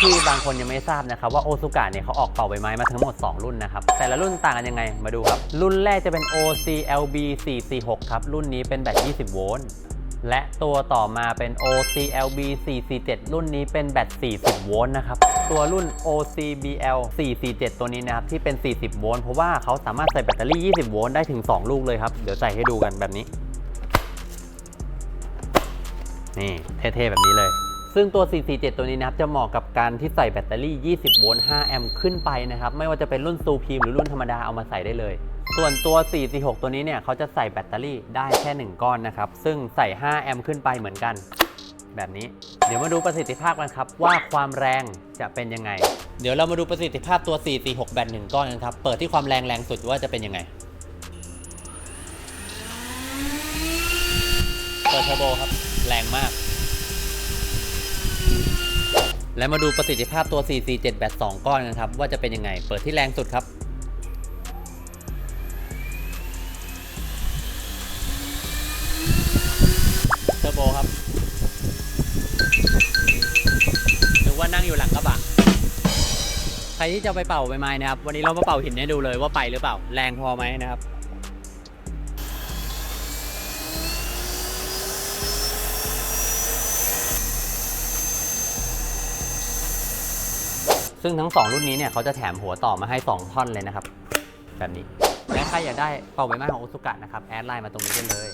พี่ๆบางคนยังไม่ทราบนะครับว่าโอซูกะเนี่ยเขาออกเป่าใบไม้มาทั้งหมด 2 รุ่นนะครับ แต่ละรุ่นต่างกันยังไงมาดูครับ รุ่นแรกจะเป็น OCLB 446ครับ รุ่นนี้เป็นแบต20 โวลต์และตัวต่อมาเป็น OCLB 447 รุ่นนี้เป็นแบต 40 โวลต์นะครับ ตัวรุ่น OCBL 447 ตัวนี้นะครับ ที่เป็น 40 โวลต์เพราะว่าเขาสามารถใส่แบตเตอรี่ 20 โวลต์ได้ถึง 2 ลูกเลยครับ เดี๋ยวใส่ให้ดูกันแบบนี้ นี่ เท่ๆ แบบนี้เลย ซึ่งตัว 447 ตัวนี้นะครับ จะเหมาะกับการที่ใส่แบตเตอรี่ 20 โวลต์ 5 แอมป์ขึ้นไปนะครับ ไม่ว่าจะเป็นรุ่นซูพีมหรือรุ่นธรรมดาเอามาใส่ได้เลย ส่วนตัว 446 ตัวนี้เนี่ยเขาจะใส่แบตเตอรี่ได้แค่ 1 ก้อนนะครับ ซึ่งใส่ 5 แอมป์ขึ้นไปเหมือนกัน แบบนี้ เดี๋ยวมาดูประสิทธิภาพกันครับ ว่าความแรงจะเป็นยังไง เดี๋ยวเรามาดูประสิทธิภาพตัว 446 แบต 1 ก้อนกันครับ เปิดที่ความแรงแรงสุดว่าจะเป็นยังไง เปิดเทอร์โบครับ แรงมาก และมาดูประสิทธิภาพตัว 447 แบต2ก้อนกันครับ ว่าจะเป็นยังไง เปิดที่แรงสุดครับ เทอร์โบครับนึกว่านั่งอยู่หลังกระบะ ใครที่จะไปเป่าใบไม้นะครับ วันนี้เรามาเป่าหินให้ดูเลยว่าไปหรือเปล่า แรงพอไหมนะครับ ซึ่งทั้ง 2 รุ่นนี้เนี่ยเขาจะแถมหัวต่อมาให้ 2 ท่อนเลยนะครับ แบบนี้ และใครอยากได้เป่าใบไม้ของโอซุกะนะครับ แอดไลน์มาตรงนี้กันเลย